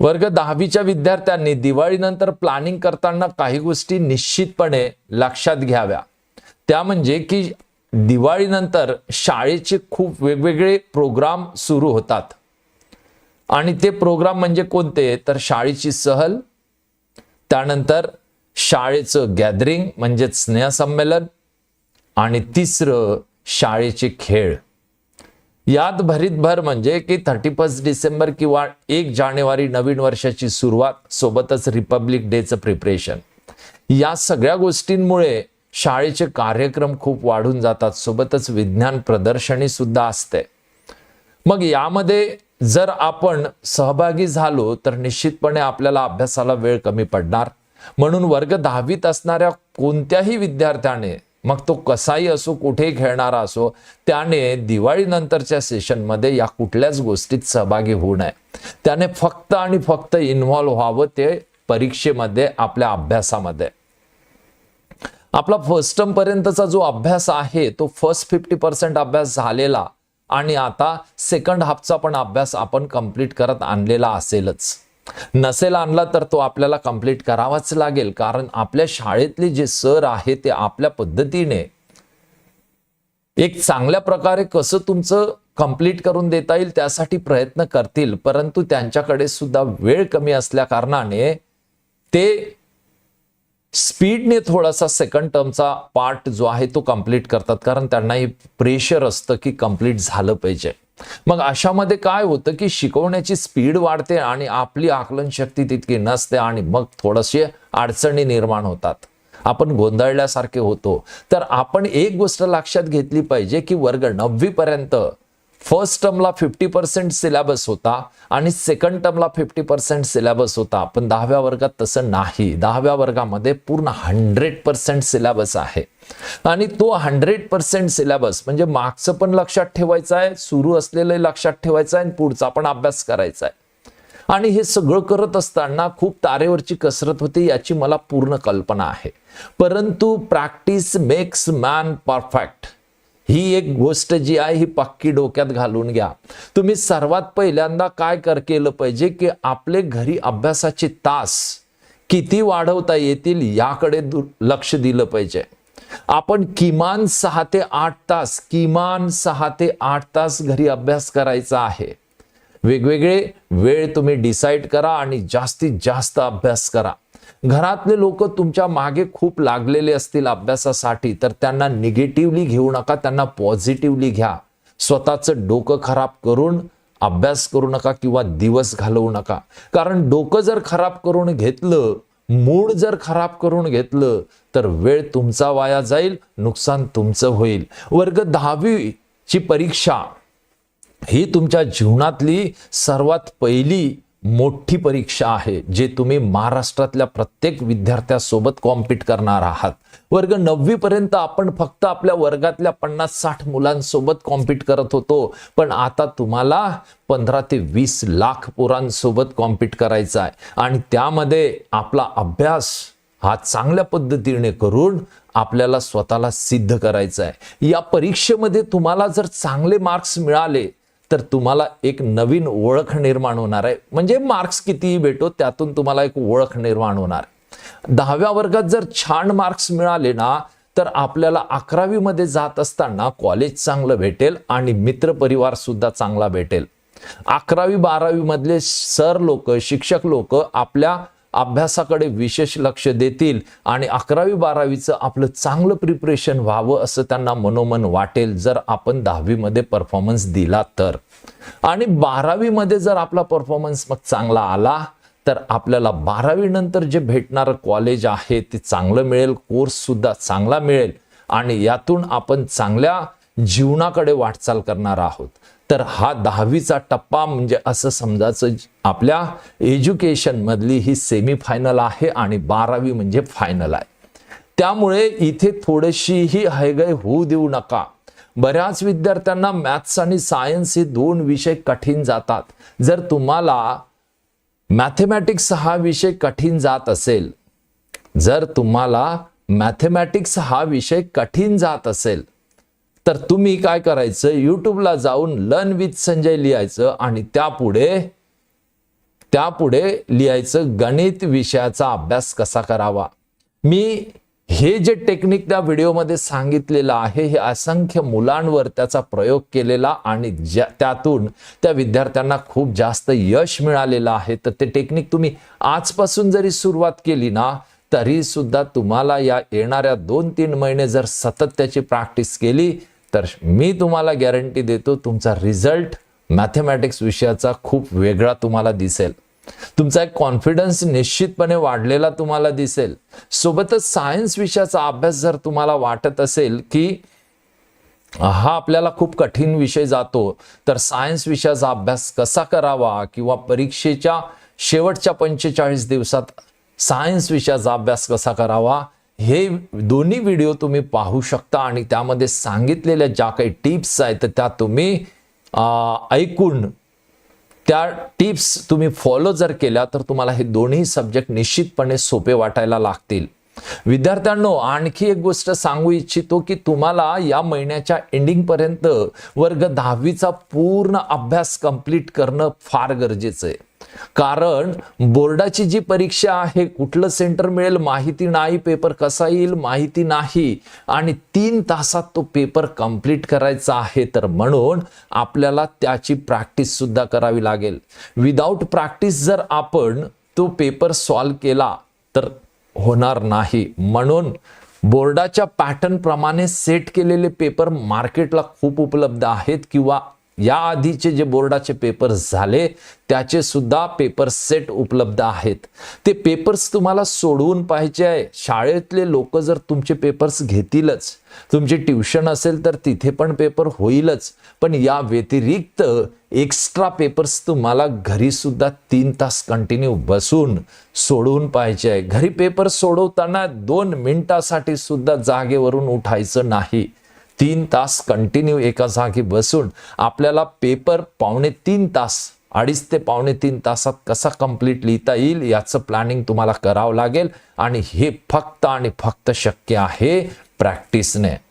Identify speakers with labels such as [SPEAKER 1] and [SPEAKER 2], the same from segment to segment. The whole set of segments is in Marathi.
[SPEAKER 1] वर्ग दहावीच्या विद्यार्थ्यांनी दिवाळीनंतर प्लॅनिंग करताना काही गोष्टी निश्चितपणे लक्षात घ्याव्या. त्या म्हणजे की दिवाळीनंतर शाळेचे खूप वेगवेगळे प्रोग्राम सुरू होतात. आणि ते प्रोग्राम म्हणजे कोणते? तर शाळेची सहल त्यानंतर शाळेचं गॅदरिंग म्हणजेच स्नेहसंमेलन आणि तिसरं शाळेचे खेळ. यात भरीत भर म्हणजे की थर्टी फर्स्ट डिसेंबर किंवा एक जानेवारी नवीन वर्षाची सुरुवात सोबतच रिपब्लिक डेचं प्रिपरेशन या सगळ्या गोष्टींमुळे शाळेचे कार्यक्रम खूप वाढून जातात सोबतच विज्ञान प्रदर्शनी सुद्धा असते. मग यामध्ये जर आपण सहभागी झालो तर निश्चितपणे आपल्याला अभ्यासाला वेळ कमी पडणार. म्हणून वर्ग दहावीत असणाऱ्या कोणत्याही विद्यार्थ्याने मग तो कसाही असो कुठेही खेळणारा असो त्याने दिवाळीनंतरच्या सेशनमध्ये या कुठल्याच गोष्टीत सहभागी होऊ नये. त्याने फक्त आणि फक्त इन्व्हॉल्व्ह व्हावं ते परीक्षेमध्ये आपल्या अभ्यासामध्ये. आपला फर्स्ट टर्म पर्यंतचा जो अभ्यास आहे तो फर्स्ट फिफ्टी पर्सेंट अभ्यास झालेला आणि आता सेकंड हाफचा पण अभ्यास आपण कंप्लीट करत आणलेला असेलच. नसेल आणला तर तो आपल्याला कंप्लीट करावाच लागेल. कारण आपल्या शाळेतले जे सर आहे ते आपल्या पद्धतीने एक चांगल्या प्रकारे कसं तुमचं कंप्लीट करून देता येईल त्यासाठी प्रयत्न करतील. परंतु त्यांच्याकडे सुद्धा वेळ कमी असल्या कारणाने ते स्पीडने थोडासा सेकंड टर्मचा पार्ट जो आहे तो कंप्लीट करतात. कारण त्यांनाही प्रेशर असतं की कंप्लीट झालं पाहिजे. मग अशामध्ये काय होतं की शिकवण्याची स्पीड वाढते आणि आपली आकलन शक्ती तितकी नसते आणि मग थोडसे अडचणी निर्माण होतात. आपण गोंधळल्यासारखे होतो. तर आपण एक गोष्ट लक्षात घेतली पाहिजे की वर्ग नववीपर्यंत फर्स्ट टर्मला फिफ्टी पर्सेंट सिलेबस होता आणि सेकंड टर्मला फिफ्टी पर्सेंट सिलेबस होता. पण दहाव्या वर्गात तसं नाही. दहाव्या वर्गामध्ये पूर्ण हंड्रेड पर्सेंट सिलेबस आहे. आणि तो हंड्रेड पर्सेंट सिलेबस म्हणजे मागचं पण लक्षात ठेवायचं आहे सुरू असलेलं लक्षात ठेवायचं आहे आणि पुढचा पण अभ्यास करायचा आहे. आणि हे सगळं करत असताना खूप तारेवरची कसरत होती याची मला पूर्ण कल्पना आहे. परंतु प्रॅक्टिस मेक्स मॅन परफेक्ट ही एक गोष्ट जी आहे ही पक्की डोक्यात घालून घ्या. तुम्ही सर्वात पहिल्यांदा काय कर केलं पाहिजे की आपले घरी अभ्यासाचे तास किती वाढवता येतील याकडे दु- लक्ष दिलं पाहिजे. आपण किमान सहा ते आठ तास किमान सहा ते आठ तास घरी अभ्यास करायचा आहे. वेगवेगळे वेळ तुम्ही डिसाईड करा आणि जास्तीत जास्त अभ्यास करा. घरातले लोक तुमच्या मागे खूप लागलेले असतील अभ्यासासाठी तर त्यांना निगेटिव्हली घेऊ नका त्यांना पॉझिटिव्हली घ्या. स्वतःचं डोकं खराब करून अभ्यास करू नका किंवा दिवस घालवू नका. कारण डोकं जर खराब करून घेतलं मूड जर खराब करून घेतलं तर वेळ तुमचा वाया जाईल नुकसान तुमचं होईल. वर्ग दहावीची परीक्षा ही तुमच्या जीवनातली सर्वात पहिली मोठी परीक्षा आहे जे तुम्ही महाराष्ट्रातल्या प्रत्येक विद्यार्थ्यासोबत कॉम्पिट करणार आहात. वर्ग नववीपर्यंत आपण फक्त आपल्या वर्गातल्या पन्नास साठ मुलांसोबत कॉम्पिट करत होतो. पण आता तुम्हाला पंधरा ते वीस लाख पोरांसोबत कॉम्पिट करायचा आहे. आणि त्यामध्ये आपला अभ्यास हा चांगल्या पद्धतीने करून आपल्याला स्वतःला सिद्ध करायचं आहे. या परीक्षेमध्ये तुम्हाला जर चांगले मार्क्स मिळाले तर तुम्हाला एक नवीन ओळख निर्माण होणार आहे म्हणजे मार्क्स कितीही भेटो त्यातून तुम्हाला एक ओळख निर्माण होणार आहे. दहाव्या वर्गात जर छान मार्क्स मिळाले ना तर आपल्याला अकरावीमध्ये जात असताना कॉलेज चांगलं भेटेल आणि मित्रपरिवार सुद्धा चांगला भेटेल अकरावी बारावीमधले सर लोक शिक्षक लोक आपल्या अभ्यासाकडे विशेष लक्ष देतील आणि अकरावी बारावीचं आपलं चांगलं प्रिपरेशन व्हावं असं त्यांना मनोमन वाटेल जर आपण दहावीमध्ये परफॉर्मन्स दिला तर. आणि बारावीमध्ये जर आपला परफॉर्मन्स मग चांगला आला तर आपल्याला बारावी नंतर जे भेटणारं कॉलेज आहे ते चांगलं मिळेल कोर्स सुद्धा चांगला मिळेल आणि यातून आपण चांगल्या जीवनाकडे वाटचाल करणार आहोत. तर हा दहावीचा टप्पा म्हणजे असं समजायचं आपल्या एज्युकेशनमधली ही सेमीफायनल आहे आणि बारावी म्हणजे फायनल आहे. त्यामुळे इथे थोडीशी ही हयगय होऊ देऊ नका. बऱ्याच विद्यार्थ्यांना मॅथ्स आणि सायन्स हे दोन विषय कठीण जातात. जर तुम्हाला मॅथेमॅटिक्स हा विषय कठीण जात असेल जर तुम्हाला मॅथेमॅटिक्स हा विषय कठीण जात असेल तर तुम्ही काय करायचं? यूट्यूबला जाऊन लर्न विथ संजय लिहायचं आणि त्यापुढे त्यापुढे लिहायचं गणित विषयाचा अभ्यास कसा करावा? मी हे जे टेक्निक त्या व्हिडिओमध्ये सांगितलेलं आहे हे असंख्य मुलांवर त्याचा प्रयोग केलेला आणि ज्या त्यातून त्या विद्यार्थ्यांना खूप जास्त यश मिळालेलं आहे. तर ते टेक्निक तुम्ही आजपासून जरी सुरुवात केली ना तरी सुद्धा तुम्हाला या येणाऱ्या दोन तीन महिने जर सतत त्याची प्रॅक्टिस केली तर मी तुम्हाला गॅरंटी देतो तुमचा रिझल्ट मॅथमॅटिक्स विषयाचा खूप वेगळा तुम्हाला दिसेल. तुमचा एक कॉन्फिडन्स निश्चितपणे वाढलेला तुम्हाला दिसेल. सोबतच सायन्स विषयाचा अभ्यास जर तुम्हाला वाटत असेल की हा आपल्याला खूप कठीण विषय जातो तर सायन्स विषयाचा अभ्यास कसा करावा किंवा परीक्षेच्या शेवटच्या पंचेचाळीस दिवसात सायन्स विषयाचा अभ्यास कसा करावा हे दोन्ही व्हिडिओ तुम्ही पाहू शकता आणि त्यामध्ये सांगितलेल्या ज्या काही टिप्स आहेत तर त्या तुम्ही ऐकून त्या टिप्स तुम्ही फॉलो जर केल्या तर तुम्हाला हे दोन्ही सब्जेक्ट निश्चितपणे सोपे वाटायला लागतील. विद्यार्थ्यांनो आणखी एक गोष्ट सांगू इच्छितो की तुम्हाला या महिन्याच्या एंडिंगपर्यंत वर्ग दहावीचा पूर्ण अभ्यास कंप्लीट करणं फार गरजेचं आहे. कारण बोर्डाची जी परीक्षा आहे कुठलं सेंटर मिळेल माहिती नाही पेपर कसा येईल माहिती नाही आणि तीन तासात तो पेपर कंप्लीट करायचा आहे तर म्हणून आपल्याला त्याची प्रॅक्टिस सुद्धा करावी लागेल. विदाऊट प्रॅक्टिस जर आपण तो पेपर सॉल्व केला तर होणार नाही. म्हणून बोर्डाच्या पॅटर्नप्रमाणे सेट केलेले पेपर मार्केटला खूप उपलब्ध आहेत किंवा या आधीचे जे बोर्डाचे पेपर्स झाले त्याचे सुद्धा पेपर सेट उपलब्ध आहेत. ते पेपर्स तुम्हाला सोडवून पाहिजे आहे. शाळेतले लोक जर तुमचे पेपर्स घेतीलच तुमचे ट्युशन असेल तर तिथे पण पेपर होईलच पण या व्यतिरिक्त एक्स्ट्रा पेपर्स तुम्हाला घरी सुद्धा तीन तास कंटिन्यू बसून सोडवून पाहिजे आहे. घरी पेपर सोडवताना दोन मिनिटासाठी सुद्धा जागेवरून उठायचं नाही. तीन तास कंटिन्यू एका जागी बसून आपल्याला पेपर पावणे तीन तास अडीच ते पावणे तीन तासात कसा कंप्लीट लिहिता येईल याचं प्लॅनिंग तुम्हाला करावं लागेल आणि हे फक्त आणि फक्त शक्य आहे प्रॅक्टिसने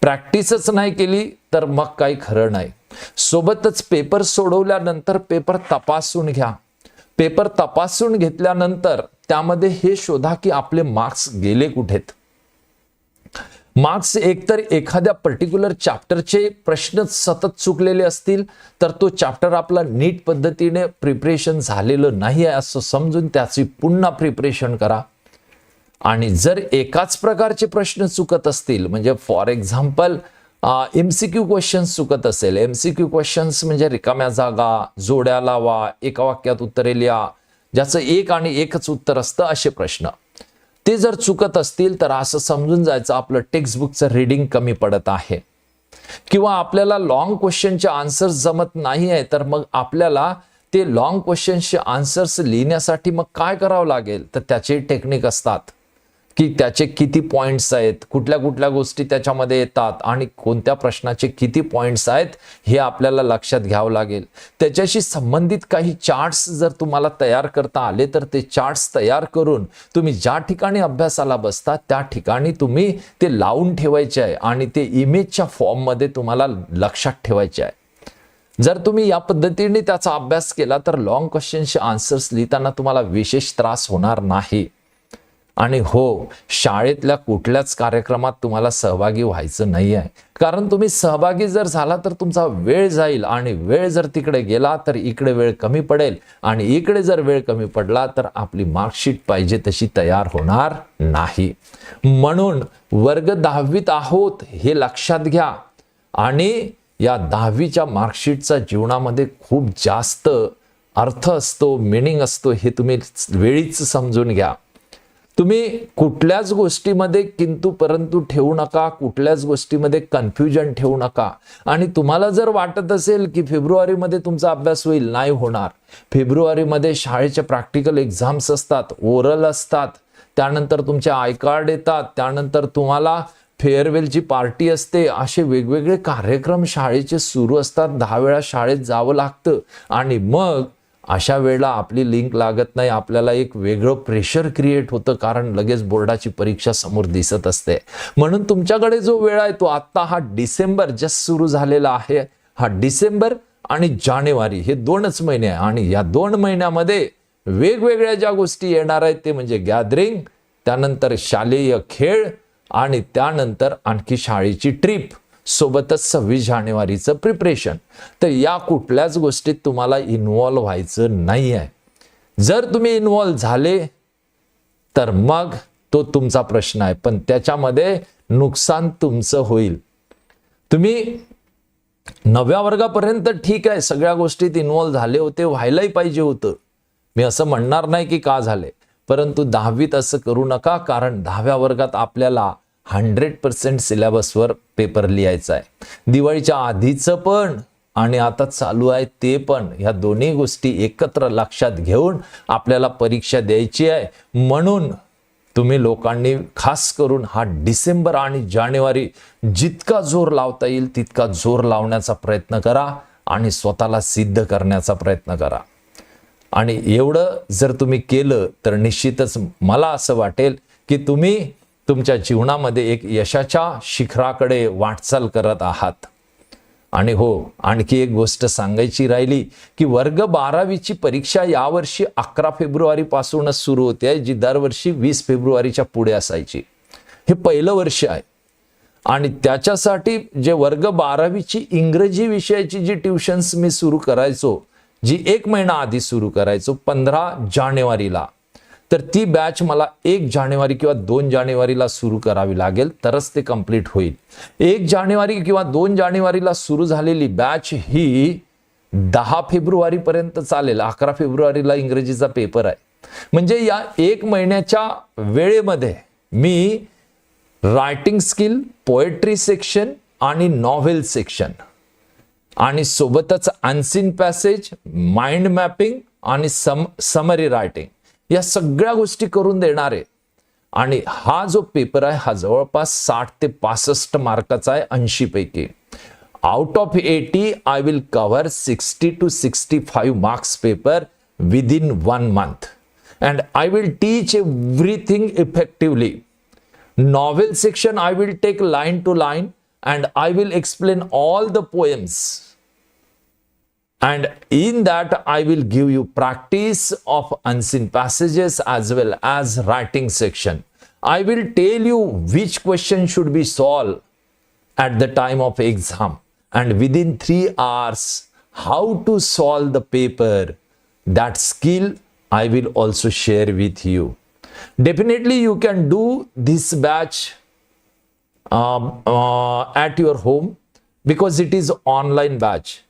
[SPEAKER 1] प्रॅक्टिसच नाही केली तर मग काही खरं नाही. सोबतच पेपर सोडवल्यानंतर पेपर तपासून घ्या. पेपर तपासून घेतल्यानंतर त्यामध्ये हे शोधा की आपले मार्क्स गेले कुठेत. मार्क्स एकतर एखाद्या पर्टिक्युलर चॅप्टरचे प्रश्न सतत चुकलेले असतील तर तो चॅप्टर आपला नीट पद्धतीने प्रिपरेशन झालेलं नाही आहे असं समजून त्याची पुन्हा प्रिपरेशन करा. आणि जर एकाच प्रकारचे प्रश्न चुकत असतील म्हणजे for example M C Q questions चुकत असेल. एम सी क्यू क्वेश्चन्स म्हणजे रिकाम्या जागा जोड्या लावा एका वाक्यात उत्तरे लिहा ज्याचं एक आणि एकच उत्तर असतं असे प्रश्न. ते जर चुकत असतील तर असं समजून जायचं आपलं टेक्स्टबुकचं रीडिंग कमी पडत आहे. किंवा आपल्याला लॉंग क्वेश्चनचे आन्सर्स जमत नाही आहे तर मग आपल्याला ते लॉंग क्वेश्चन्सचे आन्सर्स लिहिण्यासाठी मग काय करावं लागेल? तर त्याचे टेक्निक असतात. की त्याचे किती पॉईंट्स आहेत कुठल्या कुठल्या गोष्टी त्याच्यामध्ये येतात आणि कोणत्या प्रश्नाचे किती पॉईंट्स आहेत हे आपल्याला लक्षात घ्यावं लागेल. त्याच्याशी संबंधित काही चार्ट्स जर तुम्हाला तयार करता आले तर ते चार्ट्स तयार करून तुम्ही ज्या ठिकाणी अभ्यासाला बसता त्या ठिकाणी तुम्ही ते लावून ठेवायचे आहे आणि ते इमेजच्या फॉर्ममध्ये तुम्हाला लक्षात ठेवायचे आहे. जर तुम्ही या पद्धतीने त्याचा अभ्यास केला तर लॉंग क्वेश्चनचे आन्सर्स लिहिताना तुम्हाला विशेष त्रास होणार नाही. आणि हो शाळेतल्या कुठल्याच कार्यक्रमात तुम्हाला सहभागी व्हायचं नाही आहे कारण तुम्ही सहभागी जर झाला तर तुमचा वेळ जाईल आणि वेळ जर तिकडे गेला तर इकडे वेळ कमी पडेल आणि इकडे जर वेळ कमी पडला तर आपली मार्कशीट पाहिजे तशी तयार होणार नाही. म्हणून वर्ग दहावीत आहोत हे लक्षात घ्या. आणि या दहावीच्या मार्कशीटचा जीवनामध्ये खूप जास्त अर्थ असतो मिनिंग असतो हे तुम्ही वेळीच समजून घ्या. तुम्ही कुठल्याच गोष्टीमध्ये किंतु परंतु ठेवू नका कुठल्याच गोष्टीमध्ये कन्फ्युजन ठेवू नका. आणि तुम्हाला जर वाटत असेल की फेब्रुवारीमध्ये तुमचा अभ्यास होईल नाही होणार. फेब्रुवारीमध्ये शाळेचे प्रॅक्टिकल एक्झाम्स असतात ओरल असतात. त्यानंतर तुमचे आय कार्ड येतात. त्यानंतर तुम्हाला फेअरवेलची पार्टी असते. असे वेगवेगळे कार्यक्रम शाळेचे सुरू असतात. दहा वेळा शाळेत जावं लागतं. आणि मग अशा वेळेला आपली लिंक लागत नाही. आपल्याला एक वेगळं प्रेशर क्रिएट होतं कारण लगेच बोर्डाची परीक्षा समोर दिसत असते. म्हणून तुमच्याकडे जो वेळ आहे तो आत्ता हा डिसेंबर जस्ट सुरू झालेला आहे. हा डिसेंबर आणि जानेवारी हे दोनच महिने आहे. आणि या दोन महिन्यामध्ये वेगवेगळ्या ज्या गोष्टी येणार आहेत ते म्हणजे गॅदरिंग त्यानंतर शालेय खेळ आणि त्यानंतर आणखी शाळेची ट्रिप सोबतच सव्वीस जानेवारीचं प्रिपरेशन तर या कुठल्याच गोष्टीत तुम्हाला इन्व्हॉल्व्ह व्हायचं नाही आहे जर तुम्ही इन्व्हॉल्व्ह झाले तर मग तो तुमचा प्रश्न आहे. पण त्याच्यामध्ये नुकसान तुमचं होईल. तुम्ही नवव्या वर्गापर्यंत ठीक आहे सगळ्या गोष्टीत इन्व्हॉल्व्ह झाले होते व्हायलाही पाहिजे होतं. मी असं म्हणणार नाही की का झाले. परंतु दहावीत असं करू नका कारण दहाव्या वर्गात आपल्याला हंड्रेड पर्सेंट सिलेबसवर पेपर लिहायचा आहे. दिवाळीच्या आधीचं पण आणि आता चालू आहे ते पण ह्या दोन्ही गोष्टी एकत्र लक्षात घेऊन आपल्याला परीक्षा द्यायची आहे. म्हणून तुम्ही लोकांनी खास करून हा डिसेंबर आणि जानेवारी जितका जोर लावता येईल तितका जोर लावण्याचा प्रयत्न करा आणि स्वतःला सिद्ध करण्याचा प्रयत्न करा. आणि एवढं जर तुम्ही केलं तर निश्चितच मला असं वाटेल की तुम्ही तुमच्या जीवनामध्ये एक यशाच्या शिखराकडे वाटचाल करत आहात. आणि हो आणखी एक गोष्ट सांगायची राहिली की वर्ग बारावीची परीक्षा यावर्षी अकरा फेब्रुवारीपासूनच सुरू होते जी दरवर्षी वीस फेब्रुवारीच्या पुढे असायची. हे पहिलं वर्ष आहे. आणि त्याच्यासाठी जे वर्ग बारावीची इंग्रजी विषयाची जी ट्युशन्स मी सुरू करायचो जी एक महिना आधी सुरू करायचो पंधरा जानेवारीला तर ती बॅच मला एक जानेवारी किंवा दोन जानेवारीला सुरू करावी लागेल तरच ते कंप्लीट होईल. एक जानेवारी किंवा दोन जानेवारीला सुरू झालेली बॅच ही दहा फेब्रुवारीपर्यंत चालेल अकरा फेब्रुवारीला इंग्रजीचा पेपर आहे. म्हणजे या एक महिन्याच्या वेळेमध्ये मी रायटिंग स्किल पोएट्री सेक्शन आणि नॉव्हेल सेक्शन आणि सोबतच अनसिन पॅसेज माइंड मॅपिंग आणि सम समरी रायटिंग या सगळ्या गोष्टी करून देणार. आहे आणि हा जो पेपर आहे हा जवळपास साठ ते पासष्ट मार्काचा आहे ऐंशी पैकी out of eighty I will cover sixty two sixty five marks paper within one month and I will teach everything effectively novel section I will take line to line and I will explain all the poems and in that i will give you practice of unseen passages as well as writing section. I will tell you which question should be solved at the time of exam. And within 3 hours how to solve the paper. That skill i will also share with you. Definitely you can do this batch um, uh, at your home because it is online batch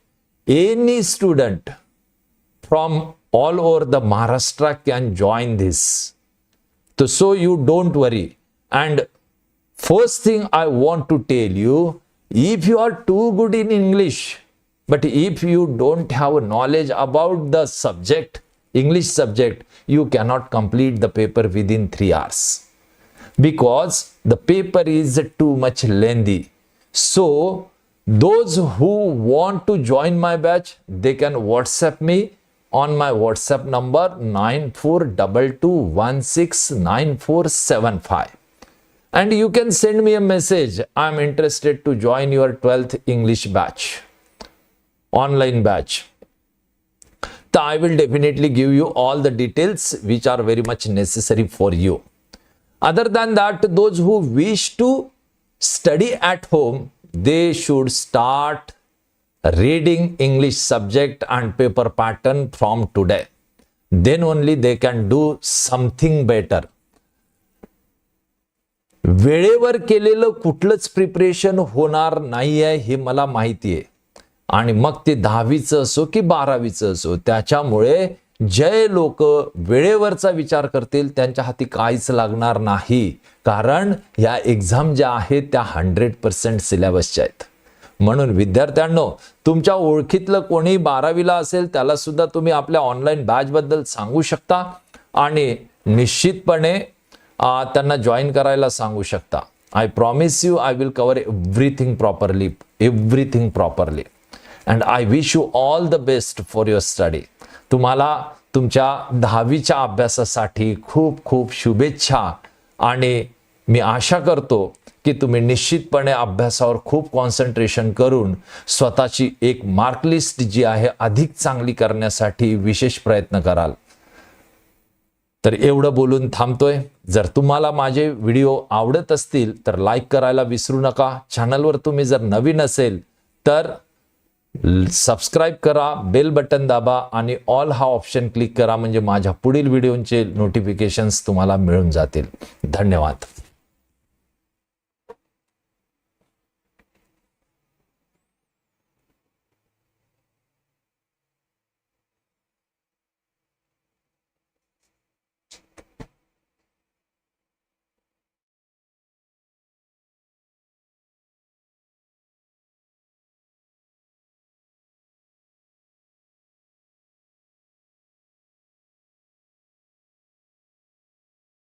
[SPEAKER 1] any student from all over the maharashtra can join this. So, so you don't worry. And first thing i want to tell you if you are too good in english but if you don't have knowledge about the subject english subject you cannot complete the paper within 3 hours. Because the paper is too much lengthy. So those who want to join my batch they can whatsapp me on my whatsapp number 9422169475 and you can send me a message. I'm interested to join your 12th english batch online batch. So I will definitely give you all the details which are very much necessary for you. Other than that, those who wish to study at home, they should start reading English subject and paper pattern from today. Then only they can do something better. वेळेवर केलेलं कुठलंच प्रिपरेशन होणार नाही आहे हे मला माहिती आहे आणि मग ते दहावीचं असो की बारावीचं असो त्याच्यामुळे जे लोक वेळेवरचा विचार करतील त्यांच्या हाती काहीच लागणार नाही. कारण या एक्झाम ज्या आहेत त्या हंड्रेड पर्सेंट सिलेबसच्या आहेत. म्हणून विद्यार्थ्यांनो तुमच्या ओळखीतलं कोणी बारावीला असेल त्याला सुद्धा तुम्ही आपल्या ऑनलाईन बॅचबद्दल सांगू शकता आणि निश्चितपणे त्यांना जॉईन करायला सांगू शकता. I promise you I will cover everything properly everything properly and I wish you all the best for your study तुम्हाला तुमच्या दहावीच्या अभ्यासासाठी खूप खूप शुभेच्छा. आणि मी आशा करतो की तुम्ही निश्चितपणे अभ्यासावर खूप कॉन्सन्ट्रेशन करून स्वतःची एक मार्कलिस्ट जी आहे अधिक चांगली करण्यासाठी विशेष प्रयत्न कराल. तर एवढं बोलून थांबतोय. जर तुम्हाला माझे व्हिडिओ आवडत असतील तर लाईक करायला विसरू नका. चॅनलवर तुम्ही जर नवीन असेल तर सबस्क्राईब करा बेल बटन दाबा आणि ऑल हा ऑप्शन क्लिक करा म्हणजे माझ्या पुढील व्हिडिओचे नोटिफिकेशन्स तुम्हाला मिळून जातील. धन्यवाद.